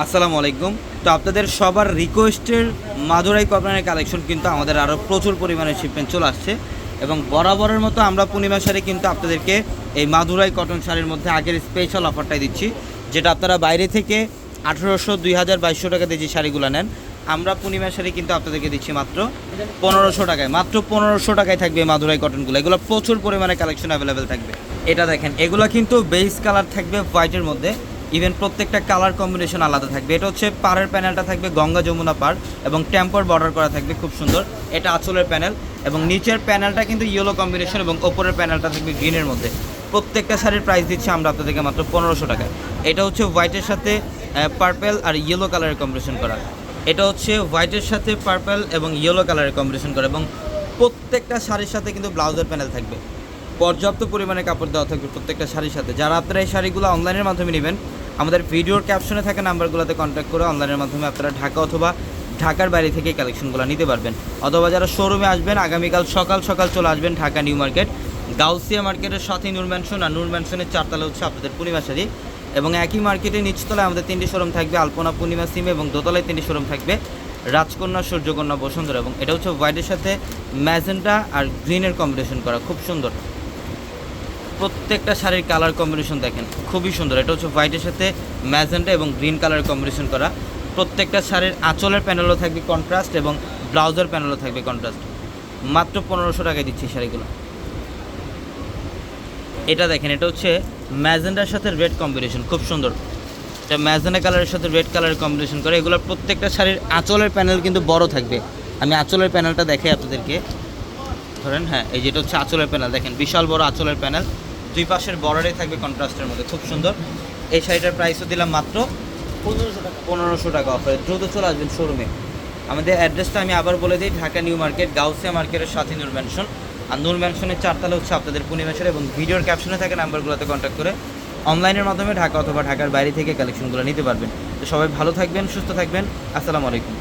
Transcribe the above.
আসসালামু আলাইকুম। তো আপনাদের সবার রিকোয়েস্টের মাদুরাই কটনের কালেকশন কিন্তু আমাদের আরও প্রচুর পরিমাণে শিপমেন্ট চলে আসছে এবং বরাবরের মতো আমরা পূর্ণিমা শাড়ি কিন্তু আপনাদেরকে এই মাদুরাই কটন শাড়ির মধ্যে আগের স্পেশাল অফারটাই দিচ্ছি, যেটা আপনারা বাইরে থেকে আঠেরোশো, দুই হাজার, বাইশশো টাকা দিয়ে যে শাড়িগুলো নেন, আমরা পূর্ণিমা শাড়ি কিন্তু আপনাদেরকে দিচ্ছি মাত্র পনেরোশো টাকায়। মাত্র পনেরোশো টাকায় থাকবে মাদুরাই কটনগুলো এগুলো প্রচুর পরিমাণে কালেকশন অ্যাভেলেবেল থাকবে। এটা দেখেন, এগুলো কিন্তু বেস কালার থাকবে হোয়াইটের মধ্যে। ইভেন প্রত্যেকটা কালার কম্বিনেশন আলাদা থাকবে। এটা হচ্ছে পাড়ের প্যানেলটা থাকবে, গঙ্গা যমুনা পার এবং টেম্পার বর্ডার করা থাকবে, খুব সুন্দর। এটা আঁচলের প্যানেল এবং নিচের প্যানেলটা কিন্তু ইয়েলো কম্বিনেশন এবং ওপরের প্যানেলটা থাকবে গ্রিনের মধ্যে। প্রত্যেকটা শাড়ির প্রাইস দিচ্ছি আমরা আপনাদেরকে মাত্র পনেরোশো টাকা এটা হচ্ছে হোয়াইটের সাথে পার্পেল আর ইয়েলো কালারের কম্বিনেশন করা। এটা হচ্ছে হোয়াইটের সাথে পার্পেল এবং ইয়েলো কালারের কম্বিনেশন করা এবং প্রত্যেকটা শাড়ির সাথে কিন্তু ব্লাউজের প্যানেল থাকবে। পর্যাপ্ত পরিমাণে কাপড় দেওয়া থাকবে প্রত্যেকটা শাড়ির সাথে। যারা আপনারা এই শাড়িগুলো অনলাইনের মাধ্যমে নেবেন আমাদের ভিডিওর ক্যাপশনে থাকা নাম্বারগুলোতে কন্ট্যাক্ট করে অনলাইনের মাধ্যমে আপনারা ঢাকা অথবা ঢাকার বাইরে থেকে কালেকশনগুলো নিতে পারবেন। অথবা যারা শোরুমে আসবেন, আগামীকাল সকাল সকাল চলে আসবেন ঢাকা নিউ মার্কেট, গাউসিয়া মার্কেটের সাথে নূর ম্যানশন আর নূর ম্যানশনের চারতলা হচ্ছে আপনাদের পূর্ণিমা শাড়ি। এবং একই মার্কেটের নিচতলায় আমাদের তিনটি শোরুম থাকবে, আলপনা পূর্ণিমা সিম এবং দোতলায় তিনটি শোরুম থাকবে, রাজকন্যা, সূর্যকন্যা, বসুন্ধরা। এবং এটা হচ্ছে হোয়াইটের সাথে ম্যাজেন্টা আর গ্রিনের কম্বিনেশন করা, খুব সুন্দর। প্রত্যেকটা শাড়ির কালার কম্বিনেশন দেখেন, খুবই সুন্দর। এটা হচ্ছে হোয়াইটের সাথে ম্যাজেন্টা এবং গ্রিন কালার কম্বিনেশন করা। প্রত্যেকটা শাড়ির আঁচলের প্যানেলও থাকবে কন্ট্রাস্ট এবং ব্লাউজের প্যানেলও থাকবে কন্ট্রাস্ট মাত্র পনেরোশো টাকায় দিচ্ছি শাড়িগুলো। এটা দেখেন, এটা হচ্ছে ম্যাজেন্ডার সাথে রেড কম্বিনেশন খুব সুন্দর। এটা ম্যাজেন্ডা কালারের সাথে রেড কালারের কম্বিনেশন করে, এগুলো প্রত্যেকটা শাড়ির আঁচলের প্যানেল কিন্তু বড় থাকবে। আমি আঁচলের প্যানেলটা দেখাই আপনাদেরকে। ধরেন হ্যাঁ এই যেটা হচ্ছে আঁচলের প্যানেল দেখেন, বিশাল বড় আঁচলের প্যানেল দুই পাশের বর্ডারে থাকবে কন্ট্রাস্টের মধ্যে, খুব সুন্দর। এই শাড়িটার প্রাইসও দিলাম মাত্র পনেরোশো টাকা। পনেরোশো টাকা অফারে দ্রুত চলে আসবেন শোরুমে আমাদের অ্যাড্রেসটা আমি আবার বলে দিই, ঢাকা নিউ মার্কেট, গাউসিয়া মার্কেটের সাথে নূর ম্যানশন আর নূর ম্যানশনের চারতলা হচ্ছে আপনাদের পূর্ণিমাসের এবং ভিডিওর ক্যাপশনে থাকে নাম্বারগুলোতে কন্ট্যাক্ট করে অনলাইনের মাধ্যমে ঢাকা অথবা ঢাকার বাইরে থেকে কালেকশনগুলো নিতে পারবেন। তো সবাই ভালো থাকবেন, সুস্থ থাকবেন, আসসালামু আলাইকুম।